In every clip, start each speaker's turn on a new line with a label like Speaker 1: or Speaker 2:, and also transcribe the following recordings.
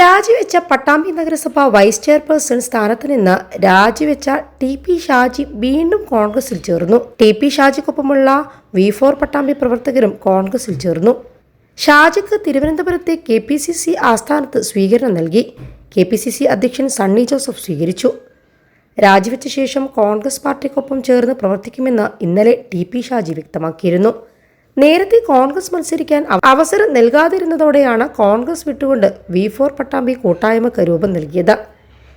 Speaker 1: രാജിവെച്ച പട്ടാമ്പി നഗരസഭ vice chairperson സ്ഥാനത്ത് നിന്ന് രാജിവെച്ച ടി പി ഷാജി വീണ്ടും കോൺഗ്രസിൽ ചേർന്നു. ടി പി ഷാജിക്കൊപ്പമുള്ള വി ഫോർ പട്ടാമ്പി പ്രവർത്തകരും കോൺഗ്രസിൽ ചേർന്നു. ഷാജിക്ക് തിരുവനന്തപുരത്തെ കെ പി സി സി ആസ്ഥാനത്ത് സ്വീകരണം നൽകി. കെ പി സി സി അധ്യക്ഷൻ സണ്ണി ജോസഫ് സ്വീകരിച്ചു. രാജിവെച്ച ശേഷം കോൺഗ്രസ് പാർട്ടിക്കൊപ്പം ചേർന്ന് പ്രവർത്തിക്കുമെന്ന് ഇന്നലെ ടി പി ഷാജി വ്യക്തമാക്കിയിരുന്നു. നേരത്തെ കോൺഗ്രസ് മത്സരിക്കാൻ അവസരം നൽകാതിരുന്നതോടെയാണ് കോൺഗ്രസ് വിട്ടുകൊണ്ട് വി ഫോർ പട്ടാമ്പി കൂട്ടായ്മക്ക് രൂപം നൽകിയത്.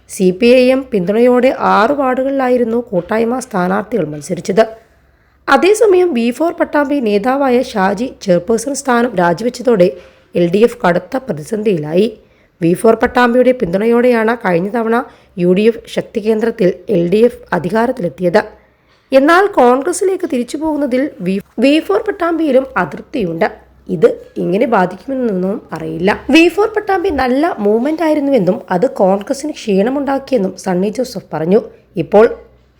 Speaker 1: സി പി ഐ എം പിന്തുണയോടെ ആറ് വാർഡുകളിലായിരുന്നു കൂട്ടായ്മ സ്ഥാനാർത്ഥികൾ മത്സരിച്ചത്. അതേസമയം വി ഫോർ പട്ടാമ്പി നേതാവായ ഷാജി ചെയർപേഴ്സൺ സ്ഥാനം രാജിവെച്ചതോടെ എൽ ഡി എഫ് കടുത്ത പ്രതിസന്ധിയിലായി. വി ഫോർ പട്ടാമ്പിയുടെ പിന്തുണയോടെയാണ് കഴിഞ്ഞ തവണ യു ഡി എഫ് ശക്തി കേന്ദ്രത്തിൽ എൽ ഡി എഫ് അധികാരത്തിലെത്തിയത്. എന്നാൽ കോൺഗ്രസിലേക്ക് തിരിച്ചു പോകുന്നതിൽ വി വി ഫോർ പട്ടാമ്പിയിലും അതൃപ്തിയുണ്ട് ഇത് ഇങ്ങനെ ബാധിക്കുമെന്നൊന്നും അറിയില്ല. വി ഫോർ പട്ടാമ്പി നല്ല മൂവ്മെന്റ് ആയിരുന്നുവെന്നും അത് കോൺഗ്രസിന് ക്ഷീണമുണ്ടാക്കിയെന്നും സണ്ണി ജോസഫ് പറഞ്ഞു. ഇപ്പോൾ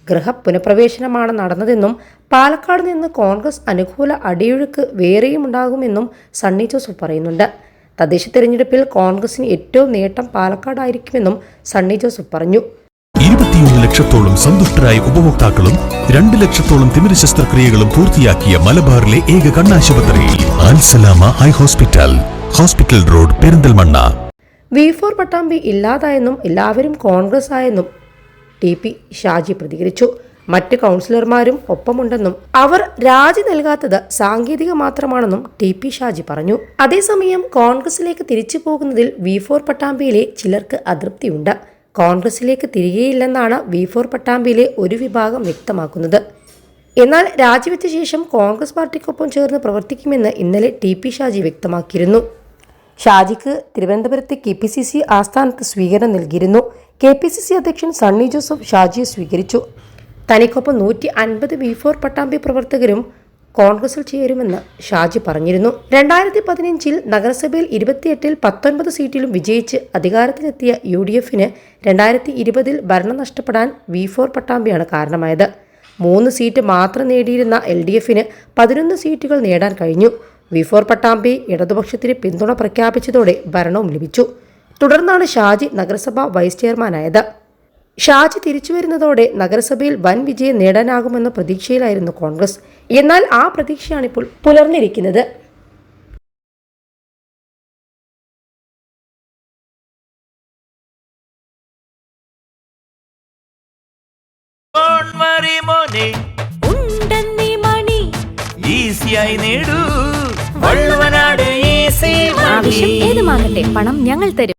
Speaker 1: ഗൃഹ പുനഃപ്രവേശനമാണ് നടന്നതെന്നും പാലക്കാട് നിന്ന് കോൺഗ്രസ് അനുകൂല അടിയൊഴുക്ക് വേറെയും ഉണ്ടാകുമെന്നും സണ്ണി ജോസഫ് പറയുന്നുണ്ട്. തദ്ദേശ തെരഞ്ഞെടുപ്പിൽ കോൺഗ്രസിന് ഏറ്റവും നേട്ടം പാലക്കാടായിരിക്കുമെന്നും സണ്ണി ജോസഫ് പറഞ്ഞു.
Speaker 2: ഇരുപത്തിയൊന്ന് ലക്ഷത്തോളം സന്തുഷ്ടരായ ഉപഭോക്താക്കളും രണ്ട് ലക്ഷത്തോളം തിമിര ശസ്ത്രക്രിയകളും പൂർത്തിയാക്കിയ മലബാറിലെ ഏക കണ്ണാശുപത്രി Alsalama high hospital hospital road Perinthalmanna.
Speaker 1: V for Pattambi ഇല്ലാതായെന്നും എല്ലാവരും കോൺഗ്രസ് ആയെന്നും ടി പി ഷാജി പ്രതികരിച്ചു. മറ്റ് കൗൺസിലർമാരും ഒപ്പമുണ്ടെന്നും അവർ രാജി നൽകാത്തത് സാങ്കേതിക മാത്രമാണെന്നും ടി പി ഷാജി പറഞ്ഞു. അതേസമയം കോൺഗ്രസിലേക്ക് തിരിച്ചു പോകുന്നതിൽ വി ഫോർ പട്ടാമ്പിയിലെ ചിലർക്ക് അതൃപ്തിയുണ്ട്. കോൺഗ്രസിലേക്ക് തിരികെയില്ലെന്നാണ് വി ഫോർ പട്ടാമ്പിയിലെ ഒരു വിഭാഗം വ്യക്തമാക്കുന്നത്. എന്നാൽ രാജിവെച്ച ശേഷം കോൺഗ്രസ് പാർട്ടിക്കൊപ്പം ചേർന്ന് പ്രവർത്തിക്കുമെന്ന് ഇന്നലെ ടി പി ഷാജി വ്യക്തമാക്കിയിരുന്നു. ഷാജിക്ക് തിരുവനന്തപുരത്തെ കെ പി സി സി ആസ്ഥാനത്ത് സ്വീകരണം നൽകിയിരുന്നു. കെ പി സി സി അധ്യക്ഷൻ സണ്ണി ജോസഫ് ഷാജിയെ സ്വീകരിച്ചു. തനിക്കൊപ്പം നൂറ്റി അൻപത് വി ഫോർ പട്ടാമ്പി പ്രവർത്തകരും കോൺഗ്രസിൽ ചേരുമെന്ന് ഷാജി പറഞ്ഞിരുന്നു. രണ്ടായിരത്തി പതിനഞ്ചിൽ നഗരസഭയിൽ ഇരുപത്തിയെട്ടിൽ പത്തൊൻപത് സീറ്റിലും വിജയിച്ച് അധികാരത്തിലെത്തിയ യു ഡി എഫിന് രണ്ടായിരത്തി ഇരുപതിൽ ഭരണം നഷ്ടപ്പെടാൻ വി ഫോർ പട്ടാമ്പിയാണ് കാരണമായത്. മൂന്ന് സീറ്റ് മാത്രം നേടിയിരുന്ന എൽ ഡി എഫിന് പതിനൊന്ന് സീറ്റുകൾ നേടാൻ കഴിഞ്ഞു. വി ഫോർ പട്ടാമ്പി ഇടതുപക്ഷത്തിന് പിന്തുണ പ്രഖ്യാപിച്ചതോടെ ഭരണവും ലഭിച്ചു. തുടർന്നാണ് ഷാജി നഗരസഭ വൈസ് ചെയർമാനായത്. ഷാജി തിരിച്ചു വരുന്നതോടെ നഗരസഭയിൽ വൻ വിജയം നേടാനാകുമെന്ന പ്രതീക്ഷയിലായിരുന്നു കോൺഗ്രസ്. എന്നാൽ ആ പ്രതീക്ഷയാണിപ്പോൾ പുലർന്നിരിക്കുന്നത്.
Speaker 3: കോൺമറി മോനെ
Speaker 4: ഉണ്ടെന്നീ മണി.
Speaker 3: ഈസിയായി നേടൂ. വള്ളുവനാട് ഈസി
Speaker 4: ആവശ്യം ഏതുമാകട്ടെ പണം ഞങ്ങൾ തരും.